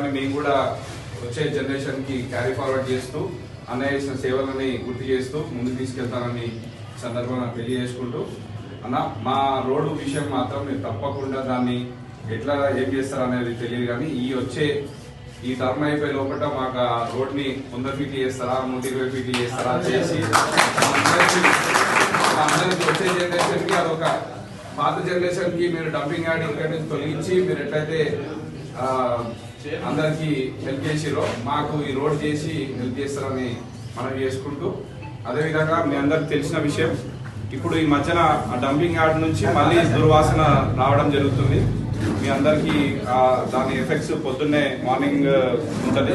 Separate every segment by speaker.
Speaker 1: విషయాన్ని మేము కూడా వచ్చే జనరేషన్కి క్యారీ ఫార్వర్డ్ చేస్తూ అన్నయ్య చేసిన సేవలని గుర్తు చేస్తూ ముందుకు తీసుకెళ్తానని సందర్భంగా తెలియజేసుకుంటూ అన్న మా రోడ్డు విషయం మాత్రం మీరు తప్పకుండా దాన్ని ఎట్లా ఏం చేస్తారు అనేది తెలియదు కానీ ఈ వచ్చే ఈ టర్మ్ అయిపోయే లోపల మాకు ఆ రోడ్ని వంద ఫీట్ చేస్తారా నూట ఇరవై ఫీట్ చేస్తారా చేసి అందరికి వచ్చే జనరేషన్కి అదొక పాత జనరేషన్కి మీరు డంపింగ్ యార్డ్ ఇక్కడి నుంచి తొలగించి మీరు ఎట్లయితే అందరికీ హెల్ప్ చేసిరో మాకు ఈ రోడ్ చేసి హెల్ప్ చేస్తారని మనం చేసుకుంటూ అదేవిధంగా మీ అందరికి తెలిసిన విషయం ఇప్పుడు ఈ మధ్యన డంపింగ్ యార్డ్ నుంచి మళ్ళీ దుర్వాసన రావడం జరుగుతుంది. మీ అందరికీ దాని ఎఫెక్ట్స్ పొద్దున్నే మార్నింగ్ ఉంటుంది.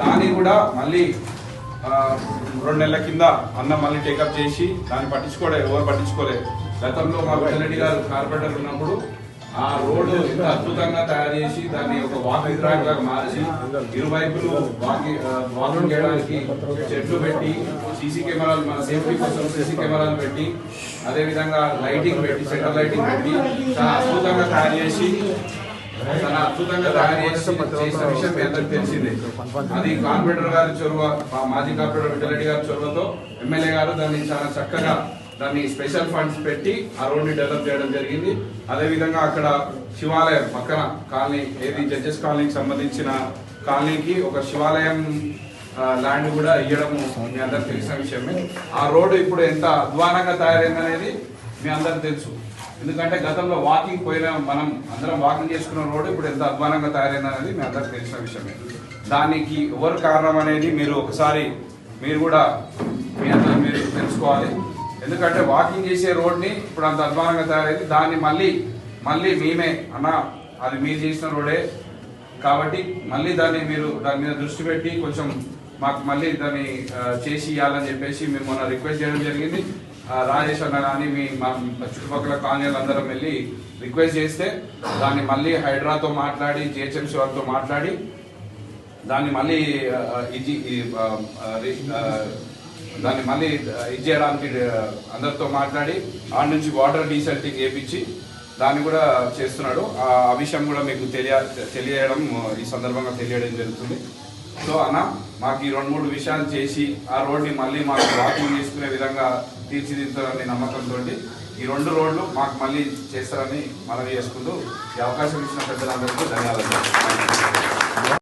Speaker 1: దాన్ని కూడా మళ్ళీ రెండు నెలల కింద అన్న మళ్ళీ టేకప్ చేసి దాన్ని పట్టించుకోలేదు ఎవరు పట్టించుకోలేదు గతంలో మా వెల్లడి గారు కార్పొరేటర్ ఉన్నప్పుడు ఆ రోడ్డు ఇంత అద్భుతంగా తయారు చేసి దాన్ని ఒక వాకింగ్ ట్రాక్ లాగా మార్చి ఇరువైపులు వాకింగ్ వాకింగ్ చేయడానికి చెట్లు పెట్టి సీసీ కెమెరాలు మన సేఫ్టీ కోసం సీసీ కెమెరాలు పెట్టి అదేవిధంగా లైటింగ్ పెట్టి సెంటర్ లైటింగ్ పెట్టి చాలా అద్భుతంగా తయారు చేసి చాలా అద్భుతంగా తయారు చేసిన విషయం మీ అందరికి తెలిసిందే. అది కార్పొరేటర్ గారి చొరవ మా మాజీ కార్పొరేటర్ విఠలరెడ్డి గారి చొరవతో ఎమ్మెల్యే గారు దాన్ని చాలా చక్కగా దాన్ని స్పెషల్ ఫండ్స్ పెట్టి ఆ రోడ్ని డెవలప్ చేయడం జరిగింది. అదేవిధంగా అక్కడ శివాలయం పక్కన కాలనీ ఏది జడ్జెస్ కాలనీకి సంబంధించిన కాలనీకి ఒక శివాలయం ల్యాండ్ కూడా ఇవ్వడం మీ అందరికి తెలిసిన విషయమే. ఆ రోడ్డు ఇప్పుడు ఎంత అధ్వానంగా తయారైందనేది మీ అందరికి తెలుసు. ఎందుకంటే గతంలో వాకింగ్ పోయిన మనం అందరం వాకింగ్ చేసుకున్న రోడ్డు ఇప్పుడు ఎంత అధ్వానంగా తయారైందనేది మీ అందరికి తెలిసిన విషయమే. దానికి ఎవరు కారణం అనేది మీరు ఒకసారి మీరు కూడా మీ అందరూ మీరు తెలుసుకోవాలి. ఎందుకంటే వాకింగ్ చేసే రోడ్ని ఇప్పుడు అంత అధ్వానంగా తయారైంది. దాన్ని మళ్ళీ మళ్ళీ మేమే అన్న అది మీరు చేసిన రోడే. కాబట్టి మళ్ళీ దాన్ని మీరు దాని మీద దృష్టి పెట్టి కొంచెం మాకు మళ్ళీ దాన్ని చేసి ఇవ్వాలని చెప్పేసి మేము మొన్న రిక్వెస్ట్ చేయడం జరిగింది. రాజేష్ అన్న కానీ మీ మా చుట్టుపక్కల కాలనీలు అందరం వెళ్ళి రిక్వెస్ట్ చేస్తే దాన్ని మళ్ళీ హైడ్రాతో మాట్లాడి జిహెచ్ఎంసీ వారితో మాట్లాడి దాన్ని మళ్ళీ ఇది దాన్ని మళ్ళీ ఇది చేయడానికి అందరితో మాట్లాడి ఆ నుంచి వాటర్ డీసెల్టింగ్ వేయించి దాన్ని కూడా చేస్తున్నాడు. ఆ విషయం కూడా మీకు తెలియ తెలియడం ఈ సందర్భంగా తెలియడం జరుగుతుంది. సో అన్న మాకు ఈ రెండు మూడు విషయాలు చేసి ఆ రోడ్ని మళ్ళీ మాకు వాకింగ్ చేసుకునే విధంగా తీర్చిదిద్దారని నమ్మకంతో ఈ రెండు రోడ్లు మాకు మళ్ళీ చేస్తారని మనవి చేసుకుంటూ ఈ అవకాశం ఇచ్చిన పెద్దలందరికీ ధన్యవాదాలు.